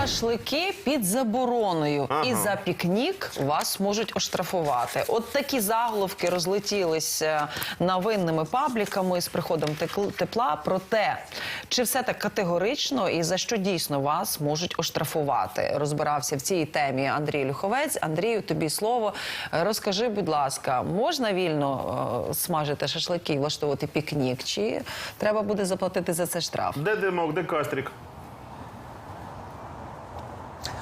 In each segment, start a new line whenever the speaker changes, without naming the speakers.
Шашлики під забороною, і за пікнік вас можуть оштрафувати. От такі заголовки розлетілися новинними пабліками з приходом тепла. Проте, чи все так категорично і за що дійсно вас можуть оштрафувати? Розбирався в цій темі Андрій Люховець. Андрію, тобі слово. Розкажи, будь ласка, можна вільно е, смажити шашлики і влаштовувати пікнік? Чи треба буде заплатити за це штраф?
Де димок, де кастрік?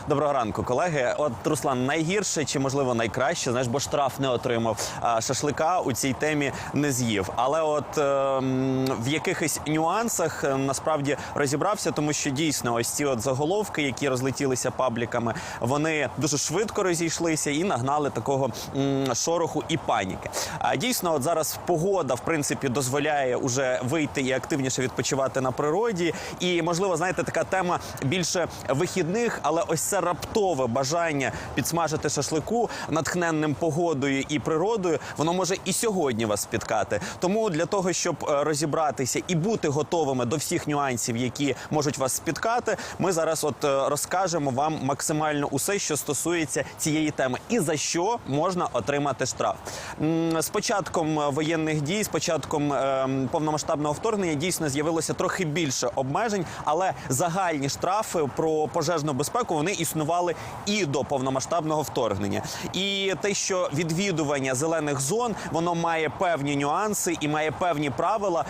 Доброго ранку, колеги. От Руслан, найгірше чи можливо найкраще, знаєш, бо штраф не отримав. А шашлика у цій темі не з'їв. Але от ем, в якихось нюансах е, насправді розібрався, тому що дійсно ось ці от заголовки, які розлетілися пабліками, вони дуже швидко розійшлися і нагнали такого м, шороху і паніки. А дійсно, от зараз погода в принципі дозволяє уже вийти і активніше відпочивати на природі. І можливо, знаєте, така тема більше вихідних, але ось це раптове бажання підсмажити шашлику натхненним погодою і природою, воно може і сьогодні вас спіткати. Тому для того, щоб е, розібратися і бути готовими до всіх нюансів, які можуть вас спіткати, ми зараз от е, розкажемо вам максимально усе, що стосується цієї теми, і за що можна отримати штраф. З початком е, воєнних дій, з початком повномасштабного вторгнення, дійсно з'явилося трохи більше обмежень, але загальні штрафи про пожежну безпеку вони існували і до повномасштабного вторгнення. І те, що відвідування зелених зон воно має певні нюанси і має певні правила.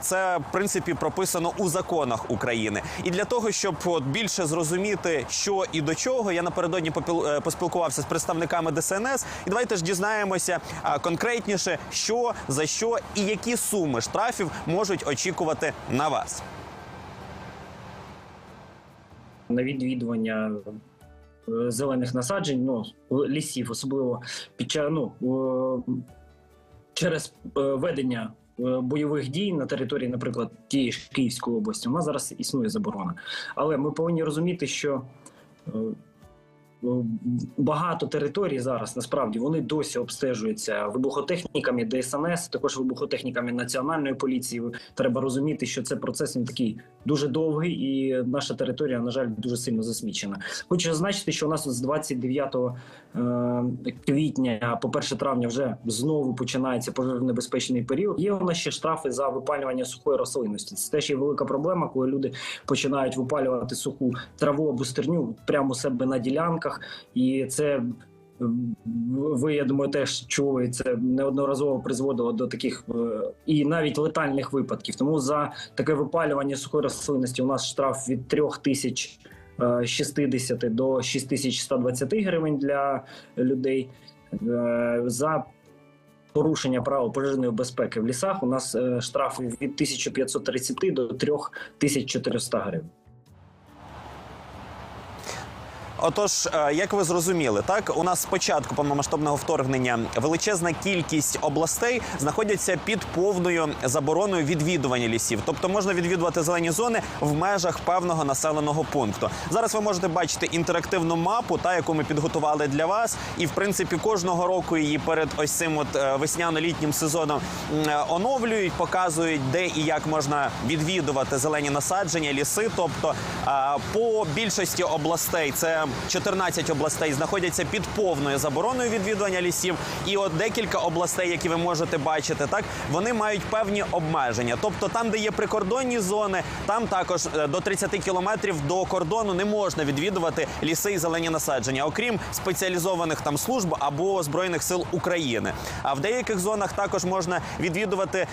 Це в принципі прописано у законах України. І для того, щоб от більше зрозуміти, що і до чого, я напередодні е, поспілкувався з представниками ДСНС. І давайте ж дізнаємося конкретніше, що за що і які суми штрафів можуть очікувати на вас.
На відвідування е, зелених насаджень, ну лісів, особливо під час ну, е, через е, ведення бойових дій на території, наприклад, тієї ж Київської області, у нас зараз існує заборона. Але ми повинні розуміти, що багато територій зараз насправді вони досі обстежуються вибухотехніками ДСНС, також вибухотехніками національної поліції. Треба розуміти, що це процес він такий дуже довгий, і наша територія, на жаль, дуже сильно засмічена. Хочу зазначити, що у нас з 29 е, квітня по 1 травня вже знову починається пожежонебезпечний період. Є у нас ще штрафи за випалювання сухої рослинності. Це теж є велика проблема, коли люди починають випалювати суху траву або стерню прямо у себе на ділянках, і це. Ви, я думаю, теж чули це неодноразово призводило до таких е, і навіть летальних випадків. Тому за таке випалювання сухої рослинності у нас штраф від 3060 до 6120 гривень для людей. Е, За порушення правил пожежної безпеки в лісах у нас е, штрафи від 1530 до 3400 гривень.
Отож, е, як ви зрозуміли, так у нас з початку повномасштабного вторгнення величезна кількість областей знаходяться під повною забороною відвідування лісів, тобто можна відвідувати зелені зони в межах певного населеного пункту. Зараз ви можете бачити інтерактивну мапу, та яку ми підготували для вас, і в принципі кожного року її перед ось цим от е, весняно-літнім сезоном е, оновлюють, показують, де і як можна відвідувати зелені насадження, ліси. Тобто по більшості областей це 14 областей знаходяться під повною забороною відвідування лісів. І от декілька областей, які ви можете бачити, так вони мають певні обмеження. Тобто, там, де є прикордонні зони, там також е, до 30 кілометрів до кордону не можна відвідувати ліси і зелені насадження, окрім спеціалізованих там служб або збройних сил України. А в деяких зонах також можна відвідувати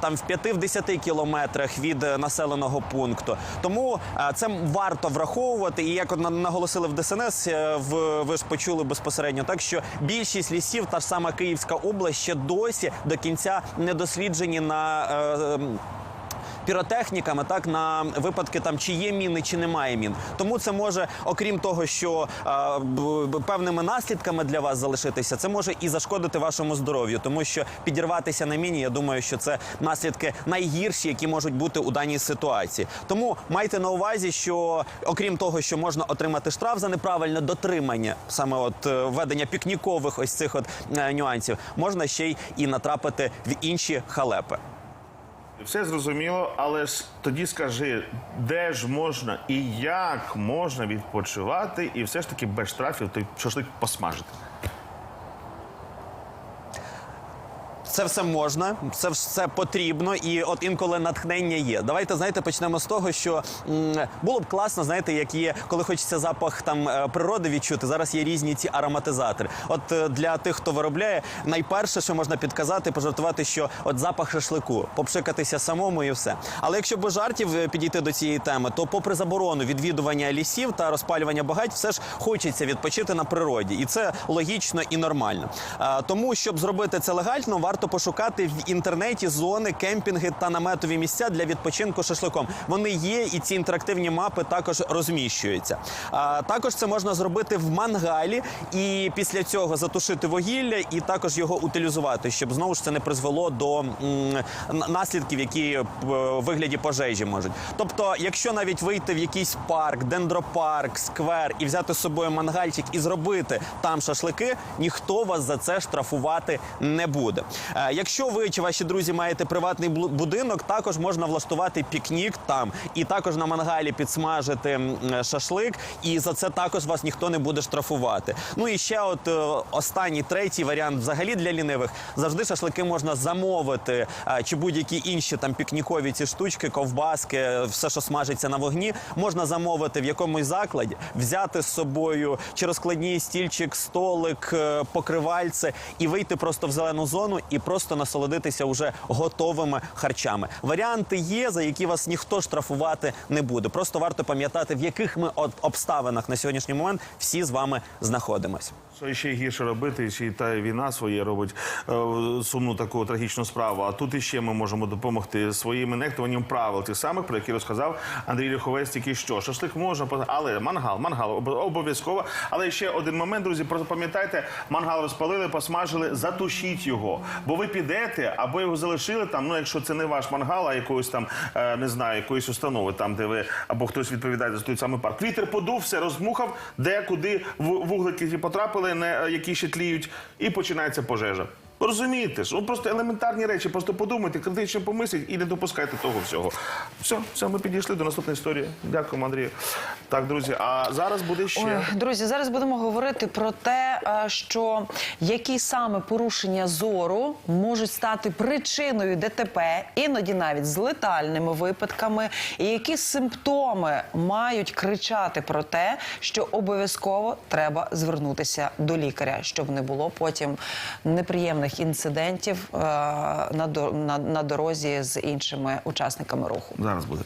там в 5-10 кілометрах від е, населеного пункту. Тому е, це варто враховувати. І як на- наголосили в ДСНС, е, ви ж почули безпосередньо, так що більшість лісів, та ж сама Київська область, ще досі до кінця не досліджені на. Піротехніками, так на випадки там чи є міни, чи немає мін. Тому це може, окрім того, що а, певними наслідками для вас залишитися, це може і зашкодити вашому здоров'ю, тому що підірватися на міні, я думаю, що це наслідки найгірші, які можуть бути у даній ситуації. Тому майте на увазі, що окрім того, що можна отримати штраф за неправильне дотримання, саме от е, введення пікнікових ось цих от е, нюансів, можна ще й і натрапити в інші халепи.
Все зрозуміло, але ж тоді скажи, де ж можна і як можна відпочивати, і все ж таки без штрафів той шашлик посмажити.
Це все можна, це все потрібно, і от інколи натхнення є. Давайте знаєте, почнемо з того, що було б класно, знаєте, як є, коли хочеться запах там е, природи відчути. Зараз є різні ці ароматизатори. От е, для тих, хто виробляє, найперше, що можна підказати, пожартувати, що от запах шашлику, попшикатися самому і все. Але якщо без жартів е, підійти до цієї теми, то попри заборону відвідування лісів та розпалювання багать, все ж хочеться відпочити на природі, і це логічно і нормально. Тому, щоб зробити це легально, варто пошукати в інтернеті зони, кемпінги та наметові місця для відпочинку шашликом. Вони є, і ці інтерактивні мапи також розміщуються. А, також це можна зробити в мангалі і після цього затушити вугілля і також його утилізувати, щоб знову ж це не призвело до м, наслідків, які е, в вигляді пожежі можуть. Тобто, якщо навіть вийти в якийсь парк, дендропарк, сквер і взяти з собою мангальчик і зробити там шашлики, ніхто вас за це штрафувати не буде. Е, Якщо ви чи ваші друзі маєте приватний будинок, також можна влаштувати пікнік там і також на мангалі підсмажити е, шашлик, і за це також вас ніхто не буде штрафувати. Ну і ще, от е, останній третій варіант, взагалі для лінивих, завжди шашлики можна замовити, чи будь-які інші там пікнікові ці штучки, ковбаски, все, що смажиться на вогні, можна замовити в якомусь закладі, взяти з собою чи розкладні стільчик, столик, покривальце і вийти просто в зелену зону і просто насолодитися уже готовими харчами. Варіанти є, за які вас ніхто штрафувати не буде. Просто варто пам'ятати, в яких ми обставинах на сьогоднішній момент всі з вами знаходимося.
Що ще гірше робити, чи та війна своє робить е, сумну таку трагічну справу. А тут іще ми можемо допомогти своїм нехтуванням правил тих самих, про які розказав Андрій Люховець. Тільки що шашлик можна, але мангал, мангал об- обов'язково. Але ще один момент, друзі, пам'ятайте, мангал розпалили, посмажили, затушіть його. Бо ви підете або його залишили там. Ну, якщо це не ваш мангал, а якоїсь там е, не знаю, якоїсь установи, там де ви або хтось відповідає за той самий парк. Вітер подув, все розмухав, де куди вуглики потрапили, не е, які ще тліють, і починається пожежа. Ви Розумієте ж, ну просто елементарні речі, просто подумайте, критично помисліть і не допускайте того всього. Все, все, ми підійшли до наступної історії. Дякуємо, Андрію. Так, друзі, а зараз буде ще.
Ой, друзі, зараз будемо говорити про те, е, що які саме порушення зору можуть стати причиною ДТП, іноді навіть з летальними випадками, і які симптоми мають кричати про те, що обов'язково треба звернутися до лікаря, щоб не було потім неприємних інцидентів е, на, на, на дорозі з іншими учасниками руху.
Зараз буде.